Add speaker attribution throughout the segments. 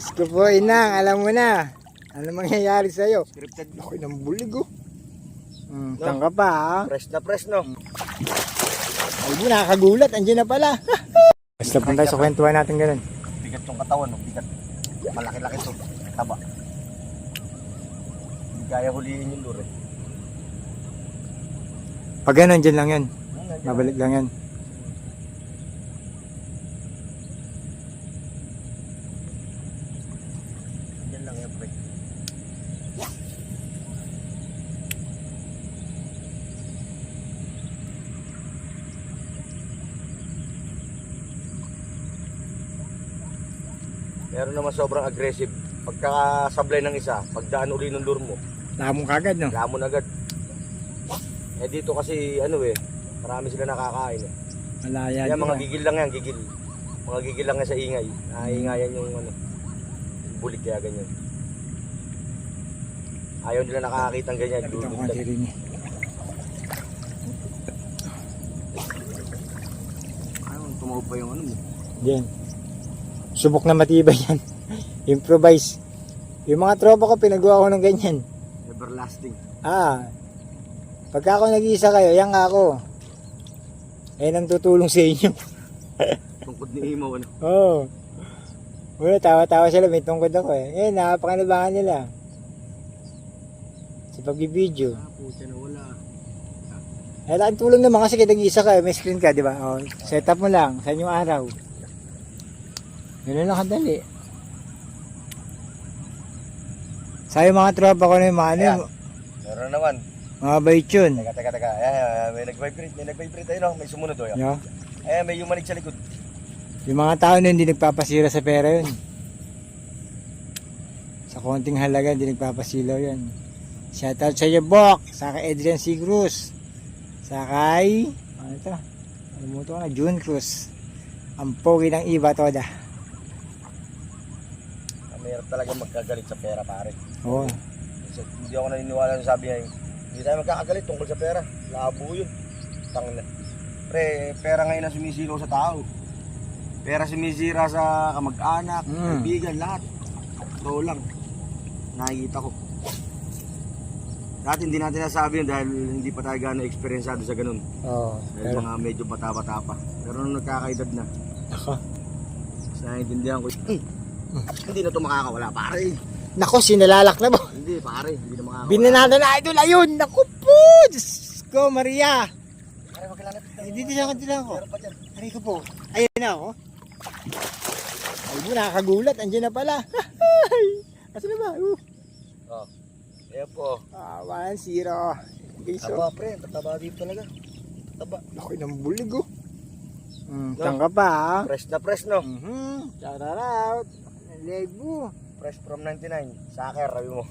Speaker 1: Diyos ko po, inang, alam mo na. Ano mangyayari sa'yo?
Speaker 2: Scripted.
Speaker 1: Ako ng bulig oh. Hmm, saan ka pa ha?
Speaker 2: Fresh na fresh, no?
Speaker 1: Ay mo, nakakagulat. Andiyan na pala. Basta punta sa kwentuhan natin ganun.
Speaker 2: Bigat tong katawan, no? Bigat. Malaki-laki to. Taba. Hindi kaya huliin yung lure.
Speaker 1: Pag ganun, dyan lang yan. Mabalik lang yan.
Speaker 2: Pre. Meron naman sobrang aggressive. Pagkakasablay ng isa, pagdaan uli ng lure mo,
Speaker 1: Lamong kagad, no?
Speaker 2: lamon agad. Eh dito kasi ano eh, marami sila nakakain eh.
Speaker 1: Malaya din,
Speaker 2: mga gigil lang yan, gigil. Mga gigil lang yan sa ingay. Naiingayan yung ano, bulik kaya ganyan. Ayaw nila nakakakita ng ganyan.
Speaker 1: Lapit ang konti rin eh.
Speaker 2: Ayaw, tumawag pa yung ano mo.
Speaker 1: Yan. Subok na matibay yan. Improvise. Yung mga tropa ko, pinagawa ko ng ganyan.
Speaker 2: Everlasting.
Speaker 1: Ah, pagka ako nag-iisa kayo, yan nga ako. Eh, nang tutulong sa inyo.
Speaker 2: Tungkod ni Imaw ano.
Speaker 1: Oo. Oh. Wala, tawa-tawa sila, may tungkod ako eh. Eh, nakapakanabangan nila. Sa pagbibideo.
Speaker 2: Ah, puta na wala.
Speaker 1: Eh, laking tulong naman kasi kaya nag-iisa ka, may screen ka, di ba? Oh, set up mo lang, sa inyong araw. Ganun lang kadali. Sa yung mga tropa ko na yung mga ano,
Speaker 2: Ayan. Meron na naman.
Speaker 1: mga bait yun.
Speaker 2: Teka, teka, teka. Ayan, may nag-vibrate. May nag-vibrate tayo no. May sumunod o.
Speaker 1: Yo.
Speaker 2: Ayan, may yumanig sa likod.
Speaker 1: Yung mga tao na hindi nagpapasira sa pera yun. Sa konting halaga, hindi nagpapasilaw yun. Shoutout sa iyo, Bok. Sa kay Adrian C. Cruz. Sa kay, ano ito? Alimuto ko na, June Cruz. Ang pogi ng iba, Toda.
Speaker 2: Ah, Mahirap talaga magkagalit sa pera, pare.
Speaker 1: Oo.
Speaker 2: Kasi hindi ako naniniwala sa sabi niya, hindi tayo magkakagalit tungkol sa pera. Labo yun. Tangin na. Pre, pera ngayon ang sumisilaw sa tao. Pera sumisira sa kamag-anak,
Speaker 1: Mm.
Speaker 2: kaibigan, lahat. Totoo lang. Nakikita ko. Dati hindi natin nasabi yun dahil hindi pa tayo gano'ng eksperyensado sa ganun.
Speaker 1: Oo.
Speaker 2: Dahil
Speaker 1: Pero,
Speaker 2: mga medyo bata-bata pa. Pero nung nagkakaedad na,
Speaker 1: ako.
Speaker 2: mas naiintindihan ko, "Hmm, hindi na ito makakawala, pare.
Speaker 1: Nako, sinalalak na ba?
Speaker 2: Hindi, pare. Hindi na makakawala.
Speaker 1: Binanada na idol, ayun! Naku po! Diyos ko, Maria!
Speaker 2: Pare, wag ka lang natin.
Speaker 1: Siya, dito lang ako.
Speaker 2: Meron pa dyan.
Speaker 1: Aray ko po. Ayun na ako. Ay mo, nakakagulat. Andiyan na pala. Asa na ba? Uh.
Speaker 2: Oh. Ayan po.
Speaker 1: Ah, 1-0. Okay, so.
Speaker 2: Aba, pre. Tataba dito talaga. Taba.
Speaker 1: Laki ng bulig oh. Mm,
Speaker 2: No.
Speaker 1: tangka pa ha.
Speaker 2: Fresh na fresh, no?
Speaker 1: Mhm. Shout out. Ang leg mo.
Speaker 2: Fresh from 99. Saker, sabi mo.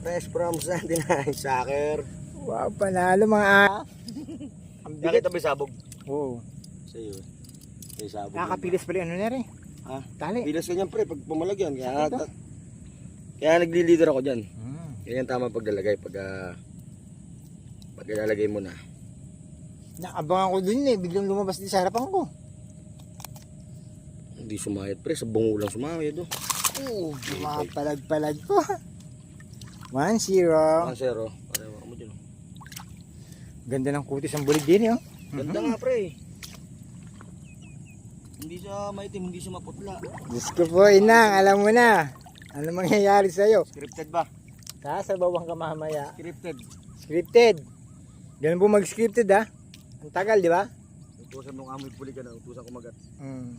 Speaker 2: Fresh from 99. Saker.
Speaker 1: Wow, panalo mga a. Ang bigat.
Speaker 2: Nakita ba yung sabog?
Speaker 1: Oo.
Speaker 2: Sa iyo. May sabog.
Speaker 1: Nakakapilis pala ano na rin.
Speaker 2: Ha?
Speaker 1: Tali.
Speaker 2: Pilas ka niyan, pre. Pag pumalagyan. Kaya, ta- kaya nagli-leader ako dyan.
Speaker 1: Mm.
Speaker 2: Ganyan tama paglalagay. Pag, ah, pag ilalagay mo na.
Speaker 1: Nakabangan ko dun eh. Biglang lumabas din sa harapan ko.
Speaker 2: Hindi sumayad, pre. Sa bungo lang sumayad, oh.
Speaker 1: Oo. Mga palag-palag ko. 1-0.
Speaker 2: 1-0. Pareho ako mo dyan, oh.
Speaker 1: Ganda ng kutis ang bulig din eh. Oh.
Speaker 2: Ganda nga, pre. Hindi siya maitim, hindi siya maputla.
Speaker 1: Diyos ko po, inang, alam mo na. Ano mangyayari sa'yo?
Speaker 2: Scripted ba?
Speaker 1: Sasabawang ka mamaya.
Speaker 2: Scripted.
Speaker 1: Scripted. Ganun po mag-scripted ha. Ang tagal, di ba?
Speaker 2: Utusan nung amoy puli ka na, utusan kumagat.
Speaker 1: Mm.